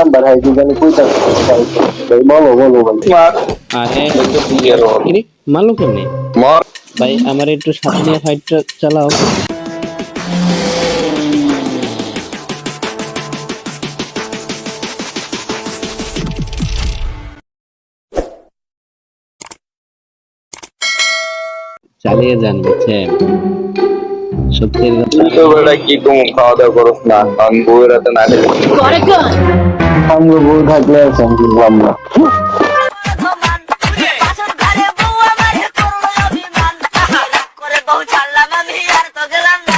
Number কি জানি কইতা ভাই বলো বলো ভাই আরে কিরে মারলো কেমনে ভাই আমার একটু সাথে নিয়ে ফাইটটা চালাও চালিয়ে যান বুঝছেন সত্যের কথা তুই তো বেটা কি তুমি খাওয়া দাওয়া করস না? কারণ বউয়ের হাতে না খেলে. বউ থাকলে আমারে করল অভিমান রাগ করে বউ ছাড়লাম আমি আর তো গেলাম না।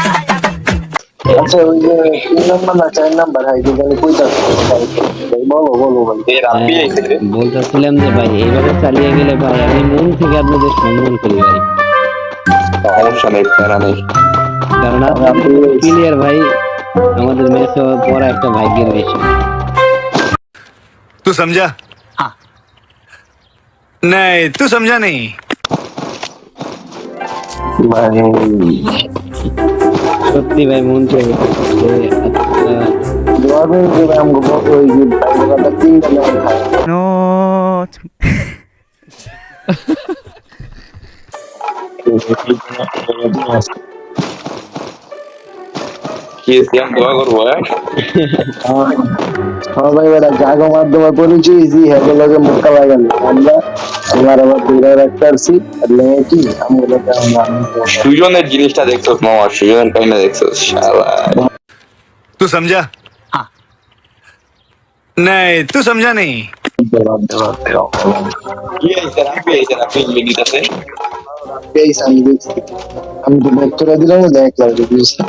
আচ্ছা ওই যে তিন নাম্বার না চার নাম্বার? হাই কি জানি কইতা ভাই বলো বলো ভাই। এ রাব্বি বলতেছিলাম যে ভাই এইভাবে চালিয়ে গেলে ভাই আমি মন থেকে আপনাদের সম্মান করি ভাই। সমস্যা নেই প্যারা নেই। কারণ ক্লিয়ার ভাই আমাদের ম্যাচ হওয়ার পর একটা ভাগ্যের বিষয় তুই সমঝা নাই তুই সমঝা নেই সত্যি ভাই মন থেকে No. সিয়াম দোয়া করব হ্যাঁ? হ্যাঁ ভাই বেটা জাগো মাধ্যমে পরিচয় হয়েছি হেঁটে হ্যাঁ লোকে মুক্কা লাগানো আমরা আমার আবার দূরে রাখতে পারছি আর লেগেছি আমগুলোকে আমরা সুজনের জিনিসটা দেখছ মামা সুজনের কাহিনা দেখছ তুই সমঝা নাই তুই সমঝা নেই আমি তো ভক্তরা দিলাম দেখ লাগবে বুঝলাম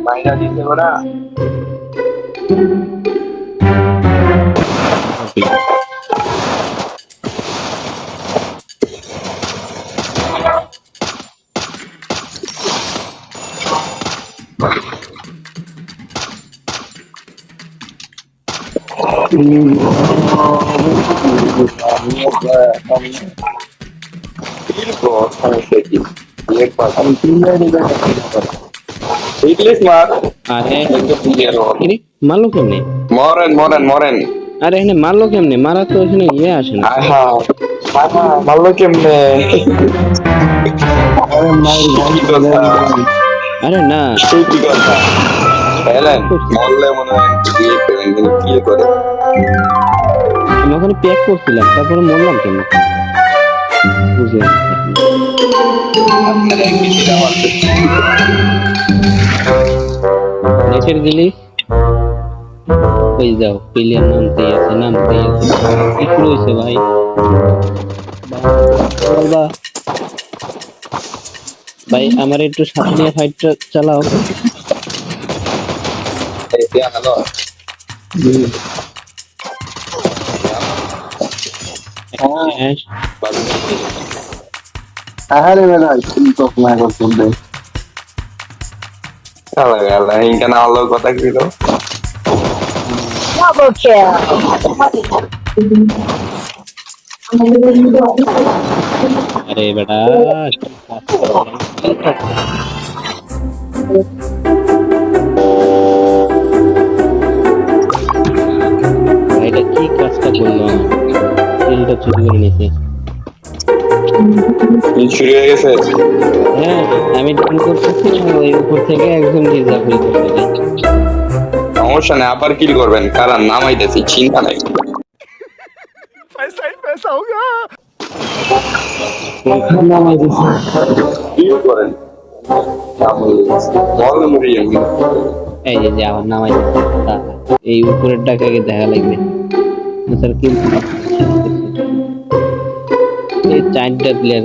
বেটা কে মাইনা দিতে বেটা ফিল কর সমস্যা কি এক পাস আমি তিনবার দিলাম ইংলিশ মার আরে একটু ক্লিয়ার হল কিরে মারলো কেমনে? মরেন মরেন মরেন। আরে এখানে মারলো কেমনে? মারা তো এখানে ইয়ে আসে না। কেমনে? আরে না। কথা। মরলে মনে হয় বিয়ে করেন কিন্তু কি করে? আমি ওখানে প্যাক করছিলাম তারপরে মরলাম কেমনে? বুঝলাম না। আপনারা কি ছিল আমার নেটের গেলি ওই যাও প্লেয়ার নামতেই আছে নামতেই আছে। কি শুরু হয়েছে ভাই? বাবা। ভাই আমার একটু সাথে নিয়ে ফাইটটা চালাও। হ্যালো হ্যাঁ, আরে বেটা কি তো না করছেন রে চলো গেল ইনকা না হলো কথা kill. আরে বেটা এটা কি কাজটা করল তেলটা চুরি করে নিয়েছে। শুরু হয়ে গেছে? হ্যাঁ আমি ডান করতেছি ওই উপর থেকে একদম ডিজাফুল করতেছি সমস্যা নেই আবার কিল করবেন। কারণ নামাইতেছি চিন্তা নাই। কিল করেন। বল এই যে যে আমার নামাই এই উপরের টাকাকে দেখা লাগবে। স্যার কি এই চারটা প্লেয়ার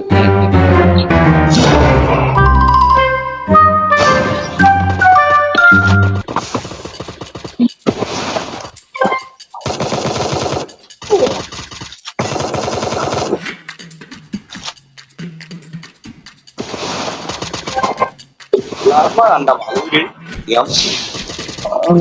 அந்த மலையில் எவ்வளவு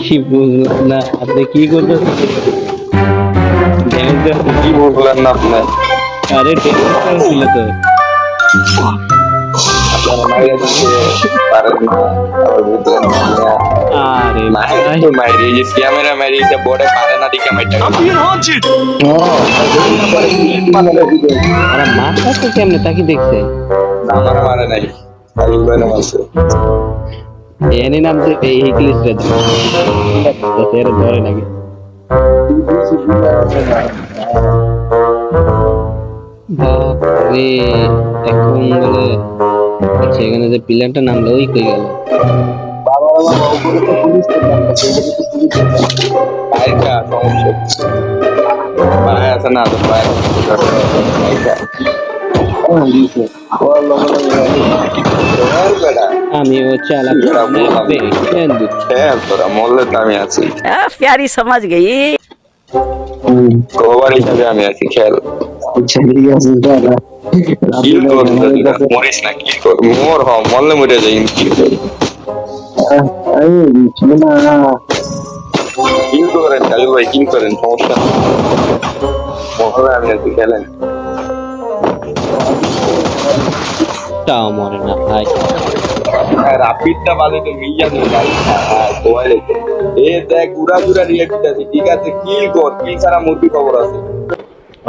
কি বুঝলাম না? আপনি কি করতেছেন? কি বললেন না আপনি? আরে ড্যামেজ ছিল তো। বুঝলেন মাথা তো কেমনে তাকে দেখছে? আমার মারে নাই। খালি উড়ানো মারছে এনে নাম তো এই ইংলিশ রে তো এর ধরে নাকি। বাপরে এখন বলে আচ্ছা এখানে যে প্লেয়ারটা নামলো ওই কই গেল? সমস্যা। পায়ে আছে না আমি হচ্ছে হ্যাঁ, আমি আছি। প্যারি সমাজ গেই কবার হিসাবে আমি আছি খেয়াল কিল কর মরিস না কিল কর মোর হ মল্লে মরে যাই। কিল কর কিল করেন কালু ভাই কিল করেন? সমস্যা? মহলে আমি আছি খেলেন। তাও মরে না ভাই। হ্যাঁ, রাপিডটা বাজে তো মিয়া নেই ভাই কোয়ালে এ দেখ গুড়া গুড়া রিয়াক্ট আছে ঠিক আছে কিল কর কিল ছাড়া মুরগি খবর আছে?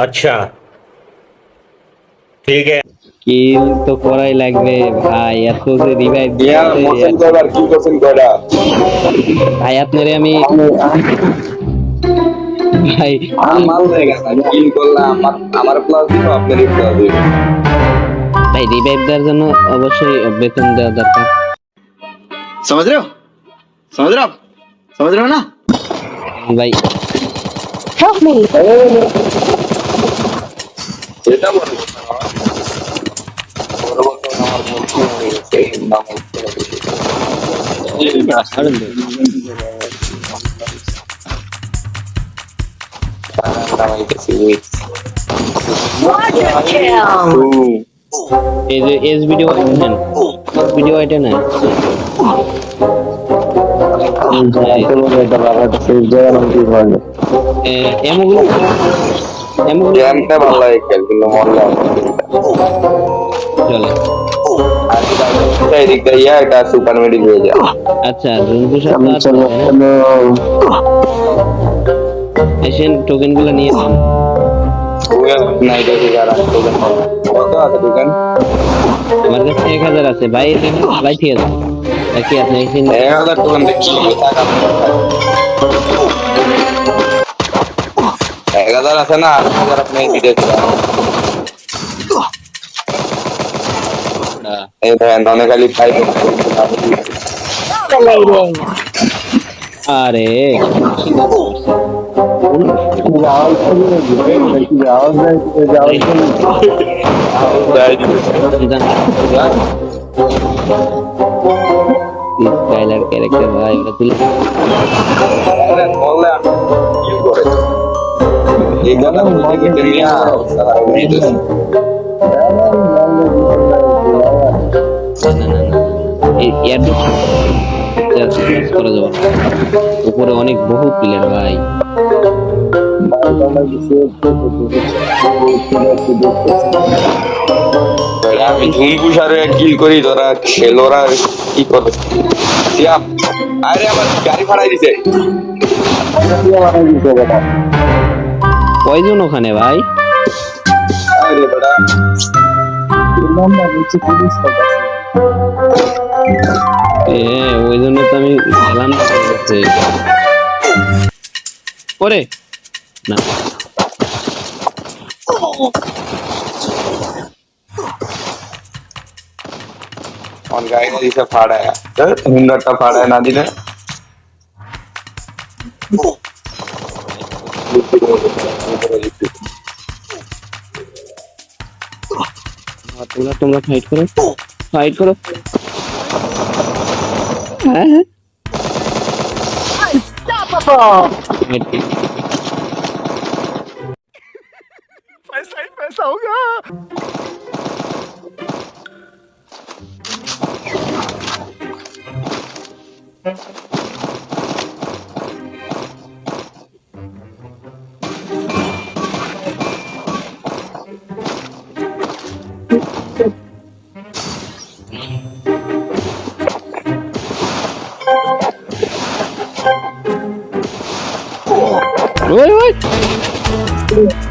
আচ্ছা। ঠিক আছে। কিল তো করাই লাগবে ভাই। এত যে রিভাইভ দিয়া মোশন করার কি করছেন কয়টা ভাই আপনারে আমি ভাই আমার মাল হয়ে গেছে কিল করলাম। আমার প্লাস দিও আপনারই প্লাস দিও ভাই রিভাইভ দেওয়ার জন্য অবশ্যই বেতন দেওয়া দরকার समझ रहे हो समझ रहे हो आप समझ रहे हो ना ভাই এটা বড় কথা না। বড় কথা না, হয়ে। এই যে এস ভিডিও নেন। ভিডিও আইটা নেন। এমগুলো এমগুলো গেমটা ভালো লাগে কিন্তু মরলে আমি চলে। এদিক দিয়ে এটা সুপার মেডিক হয়ে যায়। আচ্ছা রুনকু এশিয়ান টোকেনগুলো নিয়ে নাই দেখি যারা দোকান কত আছে দোকান আমার কাছে এক হাজার আছে। ভাই ভাই ঠিক আছে। আপনি এক হাজার দোকান দেখছি এক হাজার আছে না আট হাজার আপনি দিতে এই দেখেন অনেক খালি ফাইভ আরে স্কাইলার ক্যারেক্টার ভাই ওটা তুলে এই কথা বলতে গেলে করা যাবে উপরে অনেক বহু প্লেয়ার ভাই আমি ঝুমকুসারে কিল করি তোরা খেলোরা কি করে আরে আমার গাড়ি ভাড়াই দিছে। কয়জন ওখানে ভাই? আরে বেটা। এ ওই জন্য তো আমি গেলাম না। No. और गाय ने जिसे फाड़ा है? तो सर हिंदट्टा फाड़ा है नादी ने। हाँ, तुम लोग तुम लोग फाइट करो। फाइट करो। Up sauga. Ui, ui.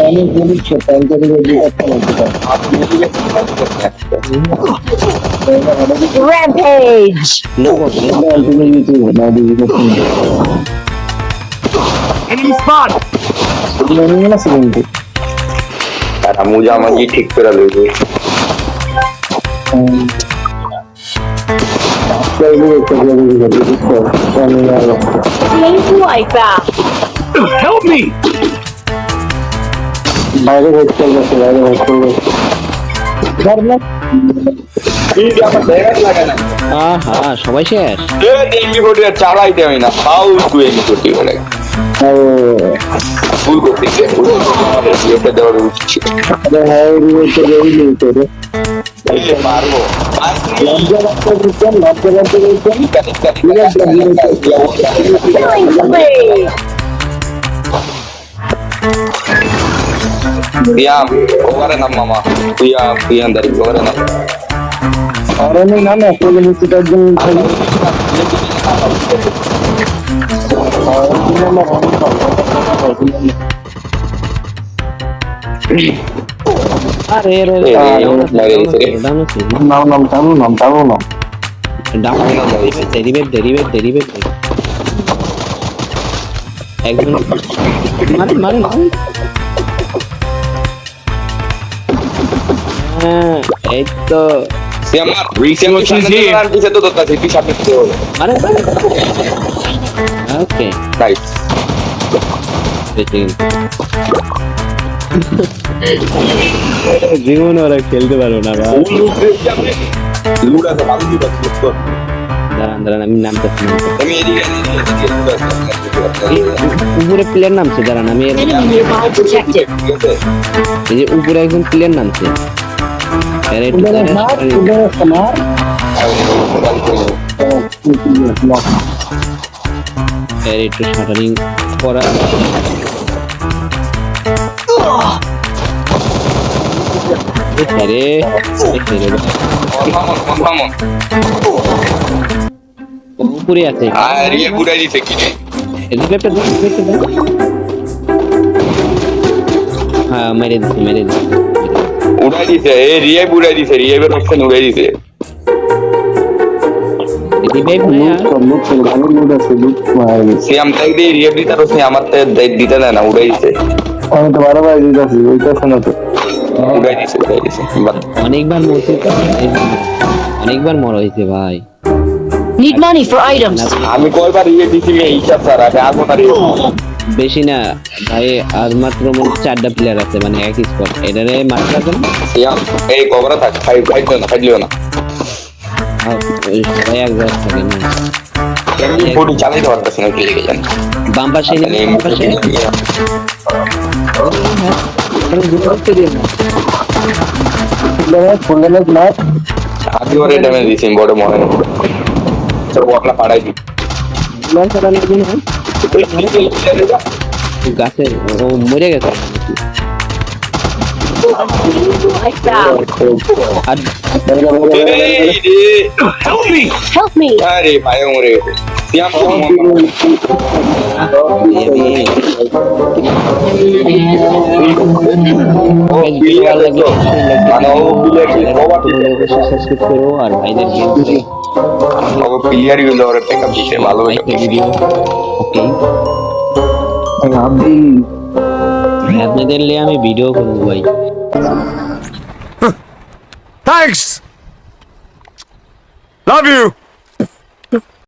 অনেক গরিব সে প্যান্ডেলের Rampage! No, Enemy spot! তারা মোজা মাঝি ঠিক করে দেবে Like that. Help me! বাইরে ভেতর গেছে বাইরে ভেতর গেছে সবাই শেষ না তুই এমনি বলে ফুল করতে এটা দেওয়ার উচিত হ্যাঁ পারব লজ্জা রাখতে দিচ্ছেন লজ্জা রাখতে দিচ্ছেন Killing spree! পিয়াম ওখানে নাম মামা পিয়া পিয়াম দাঁড়ি ওখানে নাম আর রে রে। নাও নাম টানো নাম টানো নাম ডাউন ডেরিভেট ডেরিভেট ডেরিভেট একজন মারেন মারেন মারেন মারেন ওকে নাইস জীবনে ওরা খেলতে পারব না। দাঁড়ান দাঁড়ান আমি এই উপরে প্লেয়ার নামছে দাঁড়ান আমি এই যে উপরে একজন প্লেয়ার নামছে। এর একটু শাটারিং করা কনফার্ম উপরে আছে আর ইয়ে বুড়াই দিছে কি? এদিকে একটা। হ্যাঁ মেরে দিচ্ছে মেরে দিচ্ছে উড়াই দিছে দিছে অপশন উড়াই দিছে। তাই দিয়ে দিতে আমার তে দিতে দেয় না উড়াই দিছে। আমি তো দিতেছি ওইটা শোনো তো? উড়াই দিছে উড়াই দিছে বাদ অনেকবার মরছে। অনেকবার মর হয়েছে ভাই। Need money for items. আমি কয়বার রিয়ে দিছি মে হিসাব স্যার আমি আগে তার বেশি না ভাই আর মাত্র মনে হয় চারটা প্লেয়ার আছে মানে এক স্পট এটারে মারতে আম এই কবরা থাক না লিও না। আর সবাই এক জায়গায় থাকে না। এমনি বডি চালাইতে পারতেছ না কি লেগে জানি। বাম পাশে তাহলে বাম এমনি পাশে ফুলে না না আগে ওরে ড্যামেজ দিছি বড় মনে নেই চল বটলা পাড়াই দি গাছে ও মরে গেছে Like that. আর এই রে Help me. আরে পায়ে মরে গেছে সিয়াম ও প্লেয়ার লাগল মানে ও প্লেয়ার কভার দিছে সাবস্ক্রাইব করো আর ভাইদের গেম ও প্লেয়ারগুলো ওরে টেকআপ দিছে ভালো হয়েছে ভিডিও ওকে ভাবি আপনাদের লিয়ে আমি ভিডিও করব ভাই Thanks. Love you.